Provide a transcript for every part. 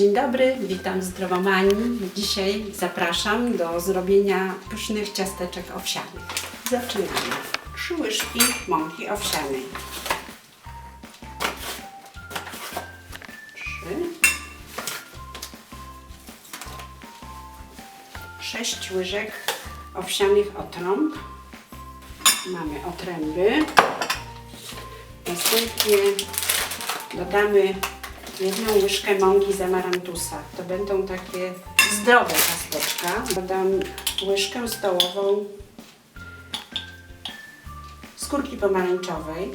Dzień dobry, witam Zdrowomani. Dzisiaj zapraszam do zrobienia pysznych ciasteczek owsianych. Zaczynamy. Trzy łyżki mąki owsianej. Trzy. Sześć łyżek owsianych otrąb. Mamy otręby. Następnie dodamy jedną łyżkę mąki z amarantusa. To będą takie zdrowe ciasteczka. Dodam łyżkę stołową skórki pomarańczowej.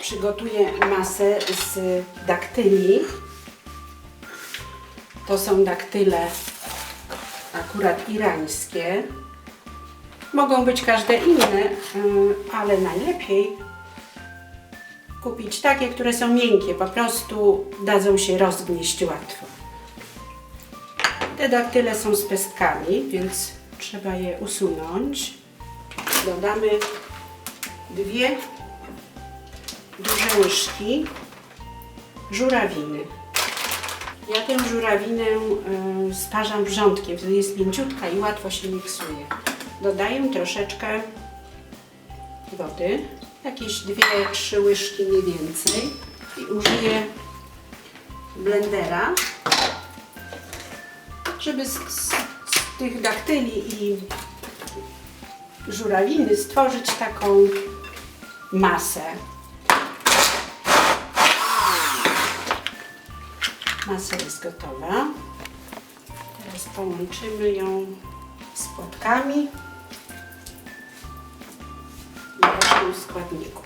Przygotuję masę z daktyli. To są daktyle akurat irańskie. Mogą być każde inne, y, ale najlepiej kupić takie, które są miękkie, po prostu dadzą się rozgnieść łatwo. Te daktyle są z pestkami, więc trzeba je usunąć. Dodamy dwie duże łyżki żurawiny. Ja tę żurawinę y, sparzam wrzątkiem, wtedy jest mięciutka i łatwo się miksuje. Dodaję troszeczkę wody, jakieś 2-3 łyżki nie więcej i użyję blendera, żeby z, z, z tych daktyli i żurawiny stworzyć taką masę. Masa jest gotowa. Teraz połączymy ją z płatkami składników.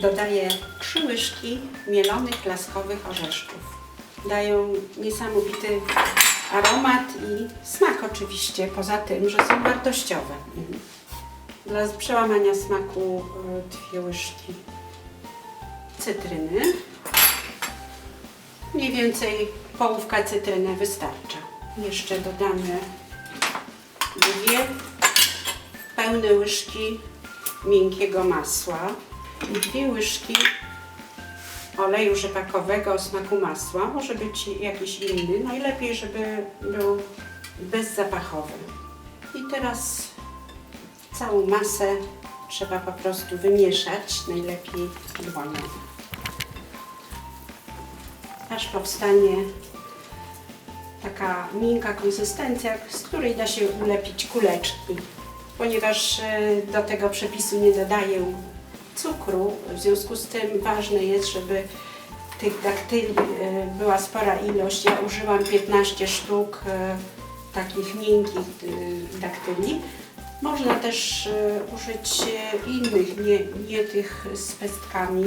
Dodaję 3 łyżki mielonych laskowych orzeszków. Dają niesamowity aromat i smak oczywiście, poza tym, że są wartościowe. Dla przełamania smaku y, dwie łyżki cytryny. Mniej więcej połówka cytryny wystarcza. Jeszcze dodamy dwie pełne łyżki miękkiego masła i dwie łyżki oleju rzepakowego o smaku masła. Może być jakiś inny, najlepiej, żeby był bezzapachowy. I teraz całą masę trzeba po prostu wymieszać, najlepiej dłonią. Aż powstanie taka miękka konsystencja, z której da się ulepić kuleczki. Ponieważ e, do tego przepisu nie dodaję cukru, w związku z tym ważne jest, żeby tych daktyli e, była spora ilość. Ja użyłam 15 sztuk e, takich miękkich daktyli. Można też użyć innych, nie, nie tych z pestkami,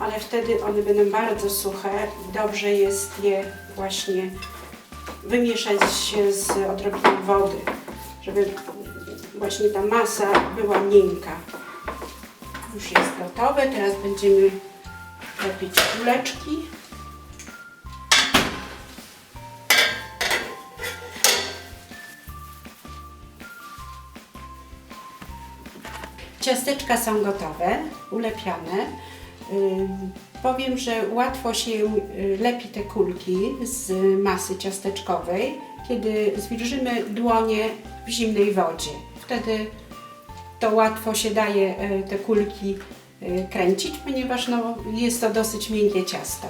ale wtedy one będą bardzo suche dobrze jest je właśnie wymieszać z odrobiną wody, żeby właśnie ta masa była miękka. Już jest gotowe, teraz będziemy lepić kuleczki. Ciasteczka są gotowe, ulepione. Ym, Powiem, że łatwo się y, lepi te kulki z masy ciasteczkowej, kiedy zwilżymy dłonie w zimnej wodzie. Wtedy to łatwo się daje y, te kulki y, kręcić, ponieważ no, jest to dosyć miękkie ciasto.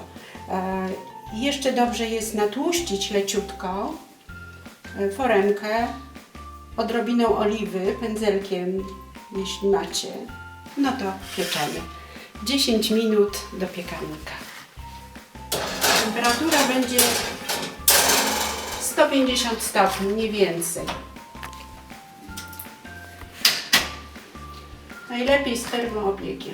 E, Jeszcze dobrze jest natłuścić leciutko foremkę odrobiną oliwy, pędzelkiem, jeśli macie. No to pieczemy. 10 minut do piekarnika. Temperatura będzie 150 stopni, nie więcej. najlepiej z termoopieki.